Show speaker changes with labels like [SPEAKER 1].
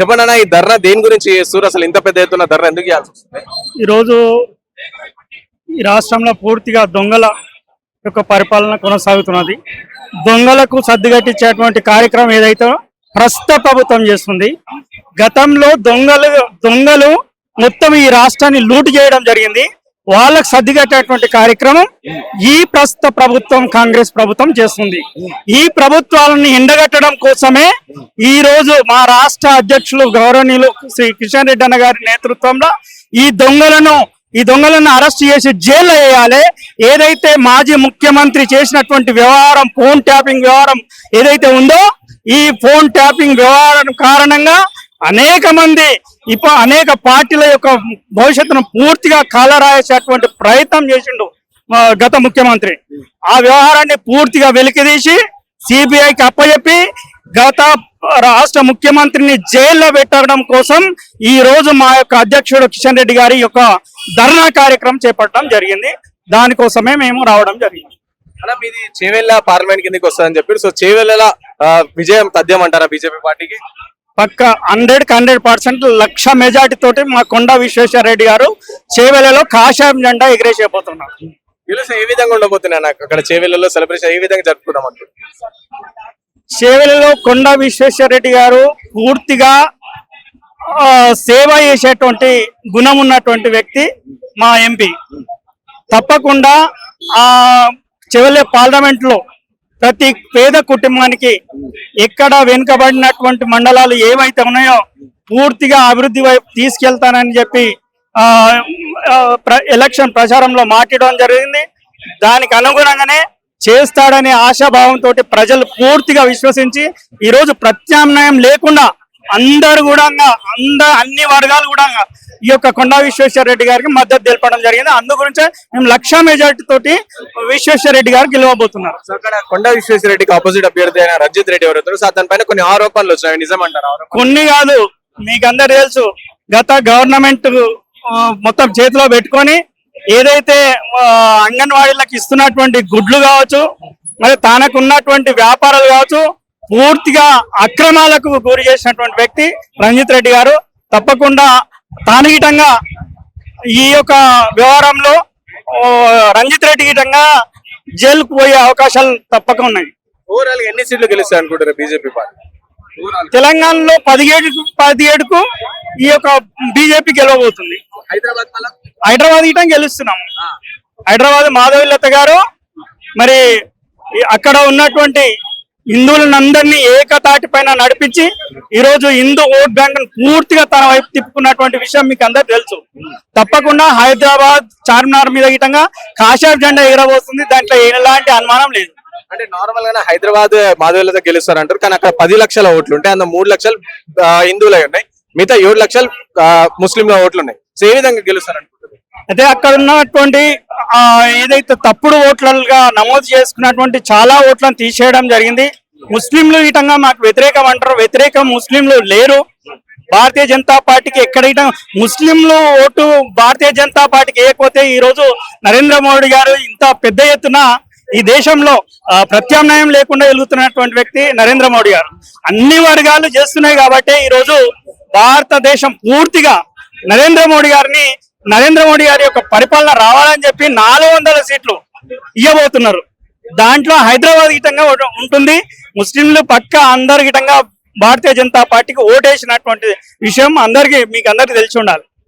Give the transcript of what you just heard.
[SPEAKER 1] చెప్పండి అన్న ఈ ధర్నా దేని గురించి చేస్తారు అసలు ఇంత పెద్ద ఎత్తున ధర్నా ఎందుకు చేయాల్సి వస్తుంది?
[SPEAKER 2] ఈరోజు ఈ రాష్ట్రంలో పూర్తిగా దొంగల యొక్క పరిపాలన కొనసాగుతున్నది. దొంగలకు సర్దుగట్టించేటువంటి కార్యక్రమం ఏదైతే ప్రస్తుత ప్రభుత్వం చేస్తుంది గతంలో దొంగలు దొంగలు మొత్తం ఈ రాష్ట్రాన్ని లూటు చేయడం జరిగింది. వాళ్ళకు సర్దిగట్టేటువంటి కార్యక్రమం ఈ ప్రస్తుత ప్రభుత్వం కాంగ్రెస్ ప్రభుత్వం చేస్తుంది. ఈ ప్రభుత్వాలను ఎండగట్టడం కోసమే ఈ రోజు మా రాష్ట్ర అధ్యక్షులు గౌరవనీయులు శ్రీ కిషన్ రెడ్డి అన్న గారి నేతృత్వంలో ఈ దొంగలను ఈ దొంగలను అరెస్ట్ చేసి జైల్లో వేయాలి. ఏదైతే మాజీ ముఖ్యమంత్రి చేసినటువంటి వ్యవహారం ఫోన్ ట్యాపింగ్ వ్యవహారం ఏదైతే ఉందో ఈ ఫోన్ ట్యాపింగ్ వ్యవహారం కారణంగా అనేక మంది ఇప్పుడు అనేక పార్టీల యొక్క భవిష్యత్తును పూర్తిగా కాలరాయేసేటువంటి ప్రయత్నం చేసిండు గత ముఖ్యమంత్రి. ఆ వ్యవహారాన్ని పూర్తిగా వెలికిదీసి సిబిఐకి అప్పచెప్పి గత రాష్ట్ర ముఖ్యమంత్రిని జైల్లో పెట్టడం కోసం ఈ రోజు మా యొక్క అధ్యక్షుడు కిషన్ రెడ్డి గారి యొక్క ధర్నా కార్యక్రమం చేపట్టడం జరిగింది. దానికోసమే మేము రావడం జరిగింది.
[SPEAKER 1] అన్న మీది చేవెళ్ళ పార్లమెంట్ కిందకి వస్తుందని చెప్పారు సో చేవెళ్ళ విజయం తథ్యం అంటారా బీజేపీ పార్టీకి?
[SPEAKER 2] పక్క హండ్రెడ్కి హండ్రెడ్ పర్సెంట్ లక్ష మెజార్టీ తోటి మా కొండ విశ్వేశ్వర రెడ్డి గారు చేవెలలో కాషాయం జెండా ఎగిరేసేపోతున్నారు
[SPEAKER 1] ఏ విధంగా అక్కడ సెలబ్రేషన్ ఏ విధంగా జరుపుకుందాం
[SPEAKER 2] కొండ విశ్వేశ్వర రెడ్డి గారు పూర్తిగా సేవ చేసేటువంటి గుణం ఉన్నటువంటి వ్యక్తి మా ఎంపీ. తప్పకుండా ఆ చెవెళ్ళే పార్లమెంట్లో ప్రతి పేద కుటుంబానికి ఎక్కడ వెనుకబడినటువంటి మండలాలు ఏవైతే ఉన్నాయో పూర్తిగా అభివృద్ధి వైపు తీసుకెళ్తానని చెప్పి ప్ర- ఎలక్షన్ ప్రచారంలో మాట్లాడడం జరిగింది. దానికి అనుగుణంగానే చేస్తాడనే ఆశాభావంతో ప్రజలు పూర్తిగా విశ్వసించి ఈరోజు ప్రత్యామ్నాయం లేకుండా అందరు కూడా అంద అన్ని వర్గాలు కూడా ఈ యొక్క కొండా విశ్వేశ్వర రెడ్డి గారికి మద్దతు తెలపడం జరిగింది. అందు గురించే మేము లక్ష మెజార్టీ తోటి విశ్వేశ్వర రెడ్డి గారు గెలవబోతున్నారు.
[SPEAKER 1] సో అక్కడ కొండ విశ్వేశ్వర రెడ్డికి ఆపోజిట్ అభ్యర్థి అయిన రంజిత్ రెడ్డి ఎవరైతారు సో అతని పైన కొన్ని ఆరోపణలు వచ్చినాయి. నిజం అంటారు
[SPEAKER 2] కొన్ని కాదు. మీకు అందరు తెలుసు. గత గవర్నమెంట్ మొత్తం చేతిలో పెట్టుకొని ఏదైతే అంగన్వాడీలకు ఇస్తున్నటువంటి గుడ్లు కావచ్చు మరి తనకు ఉన్నటువంటి వ్యాపారాలు కావచ్చు పూర్తిగా అక్రమాలకు గురి చేసినటువంటి వ్యక్తి రంజిత్ రెడ్డి గారు. తప్పకుండా తానుగిటంగా ఈ యొక్క వ్యవహారంలో రంజిత్ రెడ్డి గిటంగా జైలుకు పోయే అవకాశాలు తప్పక ఉన్నాయి.
[SPEAKER 1] ఓవరాల్ ఎన్ని సీట్లు గెలుస్తాయి అనుకుంటారు బీజేపీ
[SPEAKER 2] తెలంగాణలో పదిహేడు పదిహేడుకు ఈ యొక్క బీజేపీ గెలవబోతుంది.
[SPEAKER 1] హైదరాబాద్
[SPEAKER 2] హైదరాబాద్ ఇటం గెలుస్తున్నాం హైదరాబాద్ మాధవీలత గారు మరి అక్కడ ఉన్నటువంటి హిందువులందరినీ ఏకతాటి పైన నడిపించి ఈ రోజు హిందూ ఓట్ బ్యాంక్ పూర్తిగా తన వైపు తిప్పుకున్నటువంటి విషయం మీకు అందరు తెలుసు. తప్పకుండా హైదరాబాద్ చార్మినార్ మీద గిటంగా కాషాయ జెండా ఎగరబోతుంది. దాంట్లో ఎలాంటి అనుమానం లేదు.
[SPEAKER 1] అంటే నార్మల్ గానే హైదరాబాద్ మాధవీలతో గెలుస్తారు అంటారు కానీ అక్కడ పది లక్షల ఓట్లు ఉంటాయి. అందులో మూడు లక్షలు హిందువులై ఉన్నాయి. మిగతా ఏడు లక్షలు ముస్లింల ఓట్లు ఉన్నాయి సో ఏ విధంగా గెలుస్తారు
[SPEAKER 2] అయితే అక్కడ ఉన్నటువంటి ఆ, ఏదైతే తప్పుడు ఓట్లుగా నమోదు చేసుకున్నటువంటి చాలా ఓట్లను తీసేయడం జరిగింది. ముస్లింలు ఈటంగా మాకు వ్యతిరేకం అంటారు. వ్యతిరేకం ముస్లింలు లేరు. భారతీయ జనతా పార్టీకి ఎక్కడ ముస్లింలు ఓటు భారతీయ జనతా పార్టీకి వేయకపోతే ఈ రోజు నరేంద్ర మోడీ గారు ఇంత పెద్ద ఎత్తున ఈ దేశంలో ప్రత్యామ్నాయం లేకుండా వెలుగుతున్నటువంటి వ్యక్తి నరేంద్ర మోడీ గారు. అన్ని వర్గాలు చేస్తున్నాయి కాబట్టి ఈ రోజు భారతదేశం పూర్తిగా నరేంద్ర మోడీ గారిని నరేంద్ర మోడీ గారి యొక్క పరిపాలన రావాలని చెప్పి నాలుగు వందల సీట్లు ఇవ్వబోతున్నారు దాంట్లో హైదరాబాద్ గిటంగా ఉంటుంది. ముస్లింలు పక్క అందరి గిటంగా భారతీయ జనతా పార్టీకి ఓటేసినటువంటి విషయం అందరికి మీకు అందరికి తెలిసి ఉండాలి.